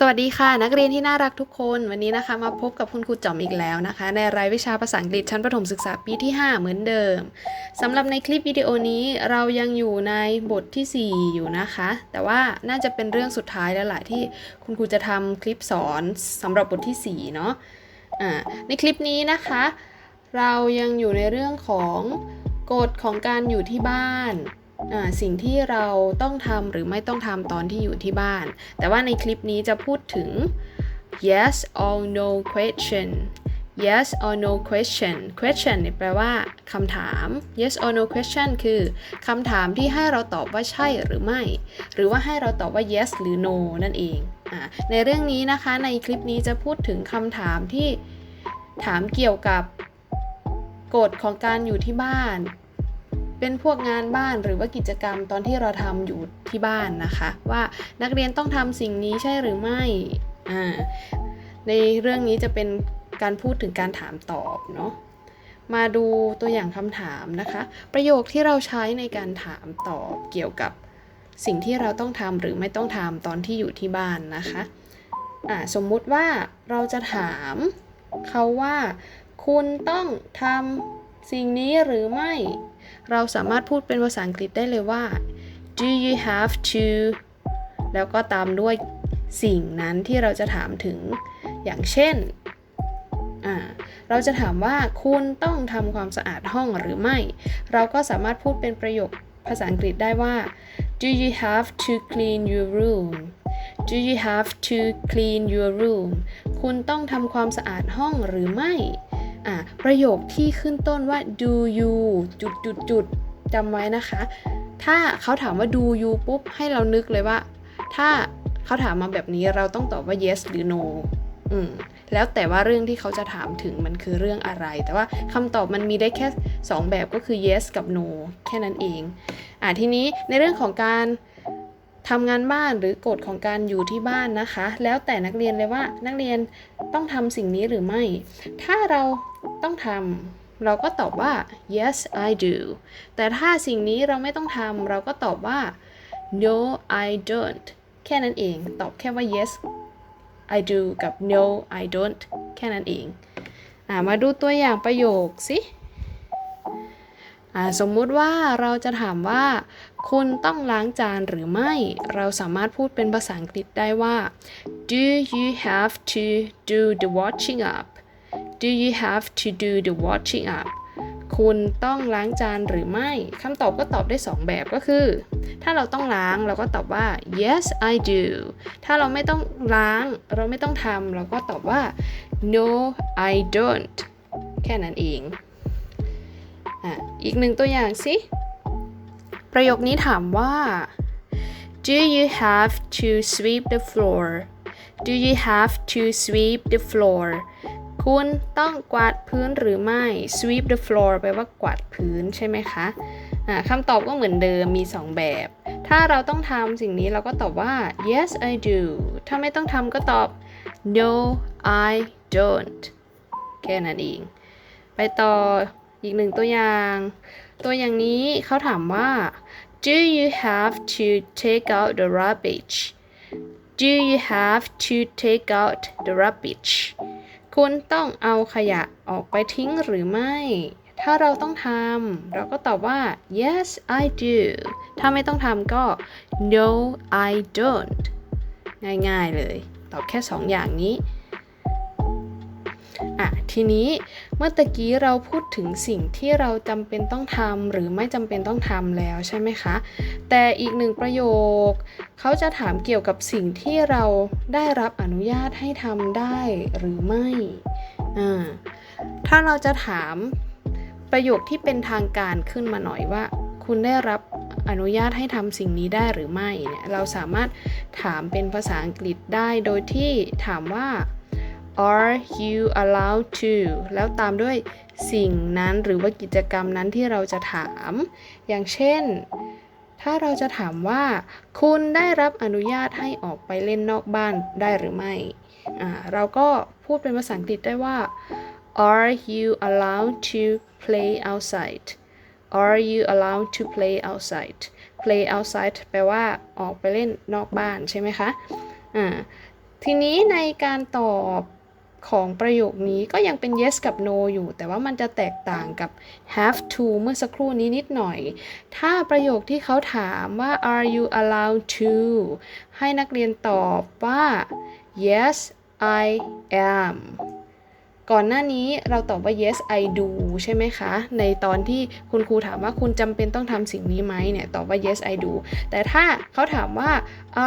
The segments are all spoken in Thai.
สวัสดีค่ะนักเรียนที่น่ารักทุกคนวันนี้นะคะ มาพบกับคุณครูจอมอีกแล้วนะคะ ในรายวิชาภาษาอังกฤษชั้นประถมศึกษาปีที่ 5 เหมือนเดิมสำหรับในคลิปวิดีโอนี้เรายังอยู่ในบทที่ 4 อยู่นะคะ แต่ว่าน่าจะเป็นเรื่องสุดท้ายแล้วแหละที่คุณครูจะทำคลิปสอนสำหรับบทที่4เนาะอ่าในคลิปนี้นะคะ เรายังอยู่ในเรื่องของกฎของการอยู่ที่บ้าน สิ่งที่เราต้องทำหรือไม่ต้องทำตอนที่อยู่ที่บ้าน แต่ว่าในคลิปนี้จะพูดถึง yes or no question yes or no question question เนี่ยแปลว่าคำถาม yes or no question คือคำถามที่ให้เราตอบว่าใช่หรือไม่ หรือว่าให้เราตอบว่า yes หรือ no นั่นเองอในเรื่องนี้นะคะในคลิปนี้จะพูดถึงคำถามที่ถามเกี่ยวกับกฎของการอยู่ที่บ้าน เป็นพวกงานบ้านหรือว่ากิจกรรมตอนที่เราทำอยู่ที่บ้านนะคะ ว่านักเรียนต้องทำสิ่งนี้ใช่หรือไม่อ่าในเรื่องนี้จะเป็นการพูดถึงการถามตอบเนาะมาดูตัวอย่างคำถามนะคะ ประโยคที่เราใช้ในการถามตอบเกี่ยวกับสิ่งที่เราต้องทำหรือไม่ต้องทำตอนที่อยู่ที่บ้านนะคะอ่าสมมุติว่าเราจะถามเขาว่า คุณต้องทำ สิ่งนี้หรือไม่ เราสามารถพูดเป็นภาษาอังกฤษได้เลยว่า do you have to แล้วก็ตามด้วยสิ่งนั้นที่เราจะถามถึง อย่างเช่น เราจะถามว่าคุณต้องทำความสะอาดห้องหรือไม่ เราก็สามารถพูดเป็นประโยคภาษาอังกฤษได้ว่า do you have to clean your room do you have to clean your room คุณต้องทำความสะอาดห้องหรือไม่ อ่าประโยคที่ขึ้นต้นว่า do you จุดจุดจุดจำไว้นะคะ ถ้าเขาถามว่า do you ปุ๊บ ให้เรานึกเลยว่า ถ้าเขาถามมาแบบนี้เราต้องตอบว่า yes หรือ no อืมแล้วแต่ว่าเรื่องที่เขาจะถามถึงมันคือเรื่องอะไร แต่ว่าคำตอบมันมีได้แค่ 2 แบบก็คือ yes กับ no แค่นั้นเอง อ่าทีนี้ในเรื่องของการทำงานบ้านหรือกฎของการอยู่ที่บ้านนะคะ แล้วแต่นักเรียนเลยว่านักเรียนต้องทำสิ่งนี้หรือไม่ ถ้าเรา ต้องทำเราก็ตอบว่า yes I do แต่ถ้าสิ่งนี้เราไม่ต้องทำเราก็ตอบว่า no I don't แค่นั้นเอง ตอบแค่ว่า yes I do กับ no I don't แค่นั้นเองอมาดูตัวอย่างประโยคสิสมมุติว่าเราจะถามว่า คุณต้องล้างจานหรือไม่ เราสามารถพูดเป็นภาษาอังกฤษได้ว่า do you have to do the washing up do you have to do the washing up คุณต้องล้างจานหรือไม่คำตอบก็ตอบได้ 2 แบบก็คือ ถ้าเราต้องล้างเราก็ตอบว่า yes I do ถ้าเราไม่ต้องล้างเราไม่ต้องทำเราก็ตอบว่า no I don't แค่นั้นเองอะอีกหนึ่งตัวอย่างสิ ประโยคนี้ถามว่า do you have to sweep the floor do you have to sweep the floor คุณต้องกวาดพื้นหรือไม่ sweep the floor แปลว่ากวาดพื้นใช่ไหมคะะคำตอบก็เหมือนเดิมมี 2 แบบ ถ้าเราต้องทำสิ่งนี้เราก็ตอบว่า yes I do ถ้าไม่ต้องทำก็ตอบ no I don't แค่นั้นเอง ไปต่ออีกหนึ่งตัวอย่าง ตัวอย่างนี้เขาถามว่า do you have to take out the rubbish do you have to take out the rubbish คุณต้องเอาขยะออกไปทิ้งหรือไม่ ถ้าเราต้องทำเราก็ตอบว่า yes I do ถ้าไม่ต้องทำก็ no I don't ง่ายๆเลย ตอบแค่2อย่างนี้อะทีนี้ เมื่อตะกี้เราพูดถึงสิ่งที่เราจำเป็นต้องทำหรือไม่จำเป็นต้องทำแล้วใช่ไหมคะ แต่อีกหนึ่งประโยค เขาจะถามเกี่ยวกับสิ่งที่เราได้รับอนุญาตให้ทำได้หรือไม่ ถ้าเราจะถามประโยคที่เป็นทางการขึ้นมาหน่อยว่า คุณได้รับอนุญาตให้ทำสิ่งนี้ได้หรือไม่เนี่ยเราสามารถถามเป็นภาษาอังกฤษได้โดยที่ถามว่า are you allowed to แล้วตามด้วยสิ่งนั้นหรือว่ากิจกรรมนั้นที่เราจะถาม อย่างเช่น ถ้าเราจะถามว่า คุณได้รับอนุญาตให้ออกไปเล่นนอกบ้านได้หรือไม่ เราก็พูดเป็นภาษาอังกฤษได้ว่า are you allowed to play outside are you allowed to play outside play outside แปลว่าออกไปเล่นนอกบ้านใช่ไหมคะ อ่า ทีนี้ในการตอบ ของประโยคนี้ก็ยังเป็น yes กับ no อยู่ แต่ว่ามันจะแตกต่างกับ have to เมื่อสักครู่นี้นิดหน่อย ถ้าประโยคที่เขาถามว่า are you allowed to ให้นักเรียนตอบว่า yes I am ก่อนหน้านี้เราตอบว่า yes I do ใช่ไหมคะ ในตอนที่คุณครูถามว่าคุณจำเป็นต้องทำสิ่งนี้ไหมเนี่ยตอบว่า yes I do แต่ถ้าเขาถามว่า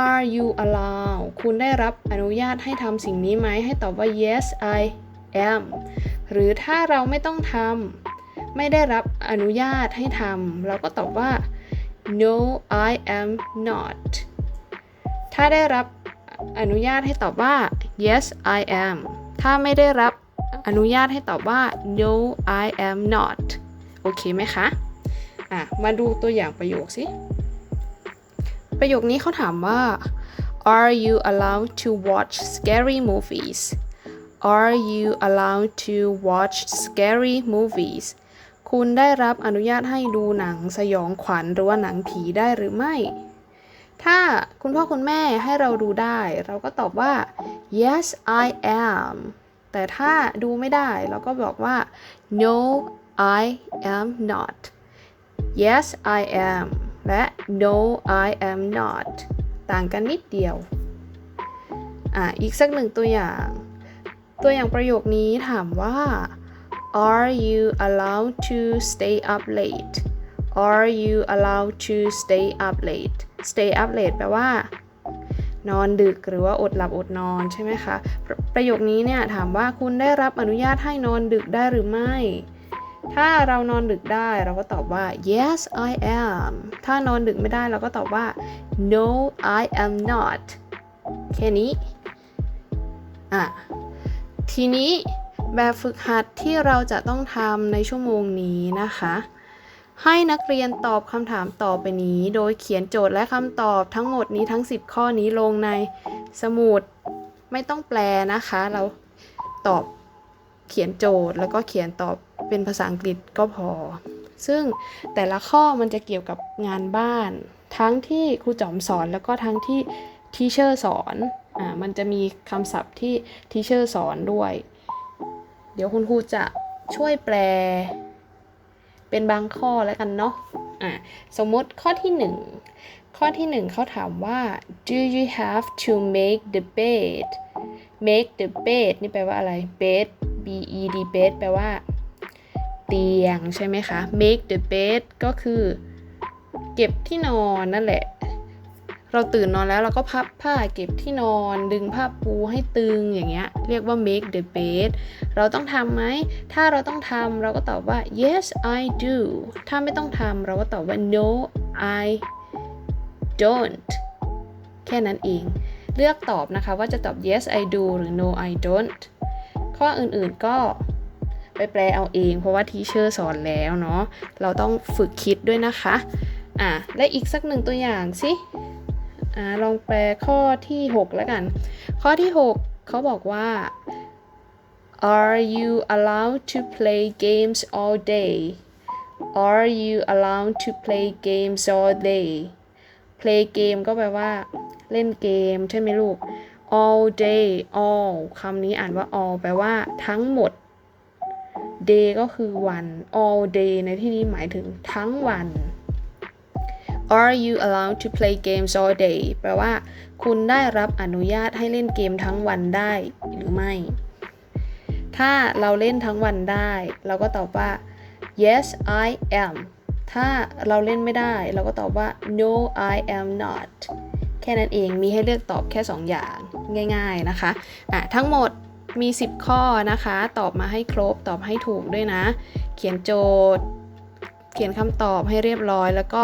are you allowed คุณได้รับอนุญาตให้ทำสิ่งนี้ไหมให้ตอบว่า yes I am หรือถ้าเราไม่ต้องทำไม่ได้รับอนุญาตให้ทำเราก็ตอบว่า no I am not ถ้าได้รับอนุญาตให้ตอบว่า yes I am ถ้าไม่ได้รับ อนุญาตให้ตอบว่า no I am not โอเคไหมคะ อะ มาดูตัวอย่างประโยคสิ ประโยคนี้เขาถามว่า Are you allowed to watch scary movies Are you allowed to watch scary movies คุณได้รับอนุญาตให้ดูหนังสยองขวัญหรือว่าหนังผีได้หรือไม่ ถ้าคุณพ่อคุณแม่ให้เราดูได้ เราก็ตอบว่า yes I am แต่ถ้าดูไม่ได้เราก็บอกว่า no I am not yes I am และ no I am not ต่างกันนิดเดียว อะ อีกสักหนึ่งตัวอย่าง ตัวอย่างประโยคนี้ถามว่า Are you allowed to stay up late Are you allowed to stay up late stay up late แปลว่า นอนดึกหรือว่าอดหลับอดนอนใช่ไหมคะประประโยคนี้เนี่ยถามว่าคุณได้รับอนุญาตให้นอนดึกได้หรือไม่ ถ้าเรานอนดึกได้เราก็ตอบว่า yes I am ถ้านอนดึกไม่ได้เราก็ตอบว่า no I am not แค่นี้อะทีนี้แบบฝึกหัดที่เราจะต้องทำในชั่วโมงนี้นะคะ ให้นักเรียนตอบคำถามต่อไปนี้ โดยเขียนโจทย์และคำตอบทั้งหมดนี้ทั้ง 10 ข้อนี้ลงในสมุดไม่ต้องแปลนะคะ เราตอบเขียนโจทย์แล้วก็เขียนตอบเป็นภาษาอังกฤษก็พอ ซึ่งแต่ละข้อมันจะเกี่ยวกับงานบ้าน ทั้งที่ครูจอมสอนแล้วก็ทั้งที่ทีเชอร์สอนอ่ามันจะมีคำศัพท์ที่ทีเชอร์สอนด้วย เดี๋ยวคุณครูจะช่วยแปล เป็นบางข้อแล้วกันเนาะอะสมมติข้อที่หนึ่งข้อที่หนึ่งเขาถามว่า do you have to make the bed make the bed นี่แปลว่าอะไร bed b e d bed แปลว่า เตียงใช่ไหมคะ make the bed ก็คือ เก็บที่นอนนั่นแหละ เราตื่นนอนแล้วเราก็พับผ้าเก็บที่นอน ดึงผ้าปูให้ตึงอย่างเงี้ยเรียกว่า make the bed เราต้องทำไหม ถ้าเราต้องทำเราก็ตอบว่า yes I do ถ้าไม่ต้องทำเราก็ตอบว่า no I don't แค่นั้นเอง เลือกตอบนะคะว่าจะตอบ yes I do หรือ no I don't ข้ออื่นๆก็ไปแปลเอาเอง เพราะว่าทีเชอร์สอนแล้วเนาะเราต้องฝึกคิดด้วยนะคะอะและอีกสักหนึ่งตัวอย่างสิ อลองแปลข้อที่ 6 แล้วกัน ข้อที่ 6 เขาบอกว่า Are you allowed to play games all day Are you allowed to play games all day play game ก็แปลว่า เล่นเกม ใช่ไหมลูก all day all คำนี้อ่านว่า all แปลว่าทั้งหมด day ก็คือวัน all day ในที่นี้หมายถึงทั้งวัน Are you allowed to play games all day แปลว่า คุณได้รับอนุญาตให้เล่นเกมทั้งวันได้หรือไม่ ถ้าเราเล่นทั้งวันได้ เราก็ตอบว่า yes I am ถ้าเราเล่นไม่ได้ เราก็ตอบว่า no I am not แค่นั้นเองมีให้เลือกตอบแค่ 2 อย่างง่ายๆนะคะอะทั้งหมดมี 10 ข้อนะคะ ตอบมาให้ครบตอบให้ถูกด้วยนะ เขียนโจทย์ เขียนคำตอบให้เรียบร้อย แล้วก็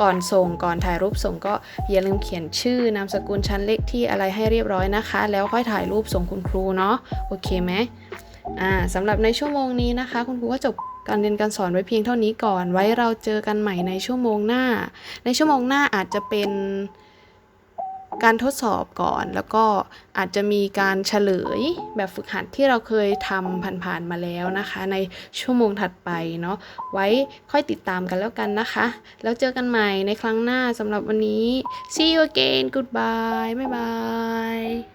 ก่อนส่งก่อนถ่ายรูปส่งก็อย่าลืมเขียนชื่อนามสกุลชั้นเลขที่อะไรให้เรียบร้อยนะคะ แล้วค่อยถ่ายรูปส่งคุณครูเนาะโอเคไหมอ่าสำหรับในชั่วโมงนี้นะคะ คุณครูก็จบการเรียนการสอนไว้เพียงเท่านี้ก่อน ไว้เราเจอกันใหม่ในชั่วโมงหน้า ในชั่วโมงหน้าอาจจะเป็น การทดสอบก่อน แล้วก็อาจจะมีการเฉลยแบบฝึกหัดที่เราเคยทำผ่านๆมาแล้วนะคะ ในชั่วโมงถัดไปเนาะไว้ค่อยติดตามกันแล้วกันนะคะ แล้วเจอกันใหม่ในครั้งหน้าสำหรับวันนี้ see you again goodbye บ๊ายบาย